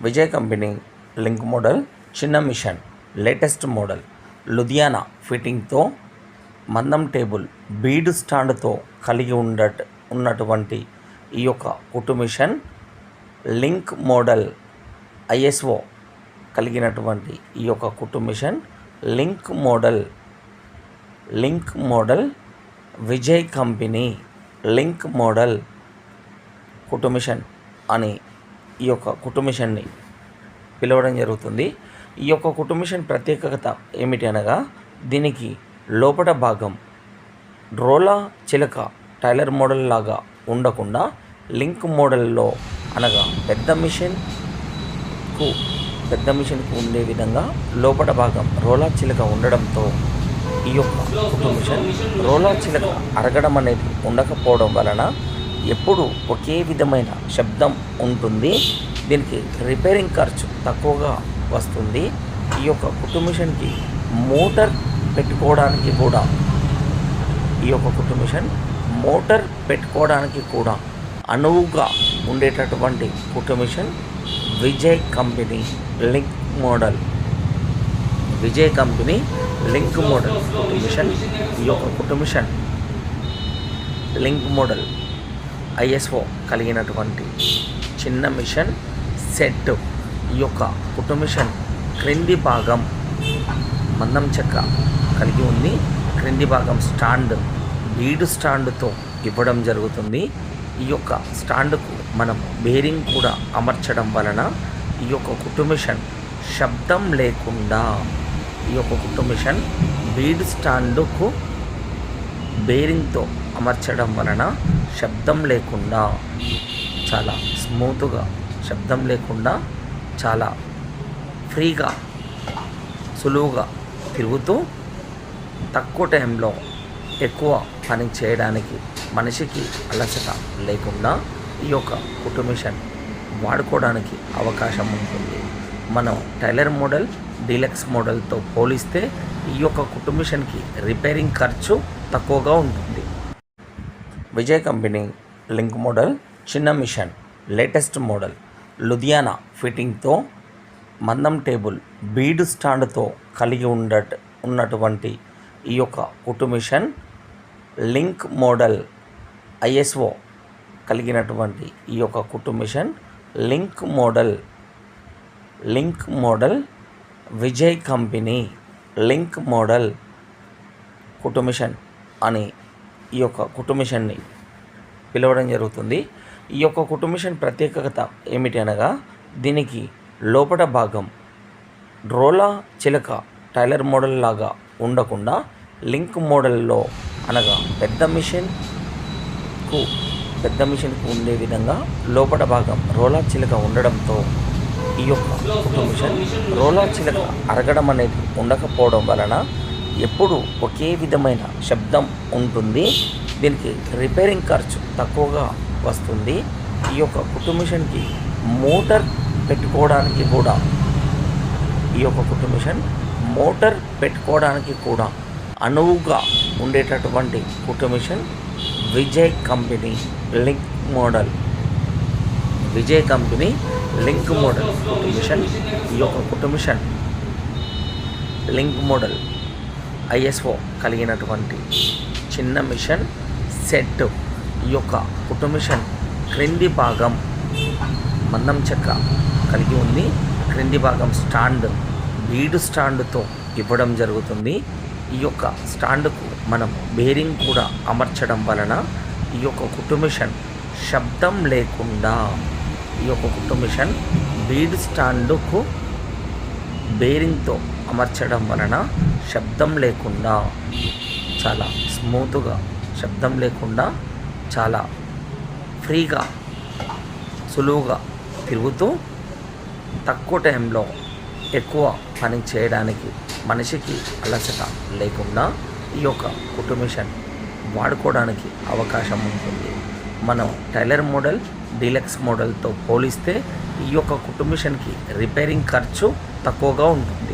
Vijay company link model చిన్న machine latest model Ludhiana ఫిట్టింగ్తో మందం టేబుల్ బీడ్ స్టాండ్తో కలిగి ఉండట ఉన్నటువంటి ఈ యొక్క కుట్టు మిషన్ లింక్ మోడల్ ఐఎస్ఓ కలిగినటువంటి ఈ యొక్క కుట్టు machine link model link model Vijay company link model కుట్టు మిషన్ అని ఈ యొక్క కుటుంబిషన్ని పిలవడం జరుగుతుంది. ఈ యొక్క కుటుంబిషన్ ప్రత్యేకత ఏమిటి అనగా దీనికి లోపట భాగం రోలా చిలక టైలర్ మోడల్ లాగా ఉండకుండా లింక్ మోడల్లో అనగా పెద్ద మిషన్కు పెద్ద మిషన్కు ఉండే విధంగా లోపట భాగం రోలా చిలక ఉండడంతో ఈ యొక్క కుటుంబ మిషన్ రోలా చిలక అరగడం అనేది ఉండకపోవడం వలన ఎప్పుడు ఒకే విధమైన శబ్దం ఉంటుంది. దీనికి రిపేరింగ్ ఖర్చు తక్కువగా వస్తుంది. ఈ యొక్క కుట్టు మోటార్ పెట్టుకోవడానికి కూడా ఈ యొక్క కుట్టు మోటార్ పెట్టుకోవడానికి కూడా అనువుగా ఉండేటటువంటి కుట్టు Vijay company link model. Vijay company link model కుట్టు ఈ యొక్క కుట్టు లింక్ మోడల్. ఐఎస్ఓ కలిగినటువంటి చిన్న మిషన్ సెట్ ఈ యొక్క కుట్టు మిషన్ క్రింది భాగం మందం చెక్క కలిగి ఉంది. క్రింది భాగం స్టాండ్ బీడు స్టాండ్తో ఇవ్వడం జరుగుతుంది. ఈ యొక్క స్టాండ్కు మనం బేరింగ్ కూడా అమర్చడం వలన ఈ యొక్క కుట్టు మిషన్ శబ్దం లేకుండా ఈ యొక్క కుట్టు మిషన్ బీడ్ స్టాండ్కు బేరింగ్తో అమర్చడం వలన శబ్దం లేకుండా చాలా స్మూత్గా శబ్దం లేకుండా చాలా ఫ్రీగా సులువుగా తిరుగుతూ తక్కువ టైంలో ఎక్కువ పని చేయడానికి మనిషికి అలసట లేకుండా ఈ యొక్క కుటుంబిషన్ వాడుకోవడానికి అవకాశం ఉంటుంది. మనం టైలర్ మోడల్ డీలక్స్ మోడల్తో పోలిస్తే ఈ యొక్క కుటుంబిషన్కి రిపేరింగ్ ఖర్చు తక్కువగా ఉంటుంది. విజయ్ కంపెనీ లింక్ మోడల్ చిన్న మిషన్ లేటెస్ట్ మోడల్ లుధియానా ఫిట్టింగ్తో మందం టేబుల్ బీడ్ స్టాండ్తో కలిగి ఉండట ఉన్నటువంటి ఈ యొక్క కుట్టు మిషన్ లింక్ మోడల్ ఐఎస్ఓ కలిగినటువంటి ఈ యొక్క కుట్టు machine link model link model Vijay company link model కుటుమిషన్ అని ఈ యొక్క కుటుంబిషన్ని పిలవడం జరుగుతుంది. ఈ యొక్క కుటుంబిషన్ ప్రత్యేకత ఏమిటి అనగా దీనికి లోపట భాగం రోలా చిలక టైలర్ మోడల్ లాగా ఉండకుండా లింక్ మోడల్లో అనగా పెద్ద మిషన్కు పెద్ద మిషన్కు ఉండే విధంగా లోపట భాగం రోలా చిలక ఉండడంతో ఈ యొక్క కుట్టు మిషన్ రోలా చిలక అరగడం అనేది ఉండకపోవడం వలన ఎప్పుడు ఒకే విధమైన శబ్దం ఉంటుంది. దీనికి రిపేరింగ్ ఖర్చు తక్కువగా వస్తుంది. ఈ యొక్క కుటుంబిషన్కి మోటార్ పెట్టుకోవడానికి కూడా ఈ యొక్క కుటుంబిషన్ మోటార్ పెట్టుకోవడానికి కూడా అనువుగా ఉండేటటువంటి కుటుంబిషన్ Vijay company link model. Vijay company link model కుటుంబిషన్ ఈ యొక్క కుటుంబిషన్ లింక్ మోడల్. ఐఎస్ఓ కలిగినటువంటి చిన్న మిషన్ సెట్ ఈ యొక్క కుట్టు మిషన్ క్రింది భాగం మందం చెక్క కలిగి ఉంది. క్రింది భాగం స్టాండ్ బీడు స్టాండ్తో ఇవ్వడం జరుగుతుంది. ఈ యొక్క స్టాండ్కు మనం బేరింగ్ కూడా అమర్చడం వలన ఈ యొక్క కుట్టు మిషన్ శబ్దం లేకుండా ఈ యొక్క కుట్టు మిషన్ బీడ్ స్టాండ్కు బేరింగ్తో అమర్చడం వలన శబ్దం లేకుండా చాలా స్మూత్గా శబ్దం లేకుండా చాలా ఫ్రీగా సులువుగా తిరుగుతూ తక్కువ టైంలో ఎక్కువ పని చేయడానికి మనిషికి అలసట లేకుండా ఈ యొక్క కుటుంబిషన్ వాడుకోవడానికి అవకాశం ఉంటుంది. మనం టైలర్ మోడల్ డీలక్స్ మోడల్తో పోలిస్తే ఈ యొక్క కుటుంబిషన్కి రిపేరింగ్ ఖర్చు తక్కువగా ఉంటుంది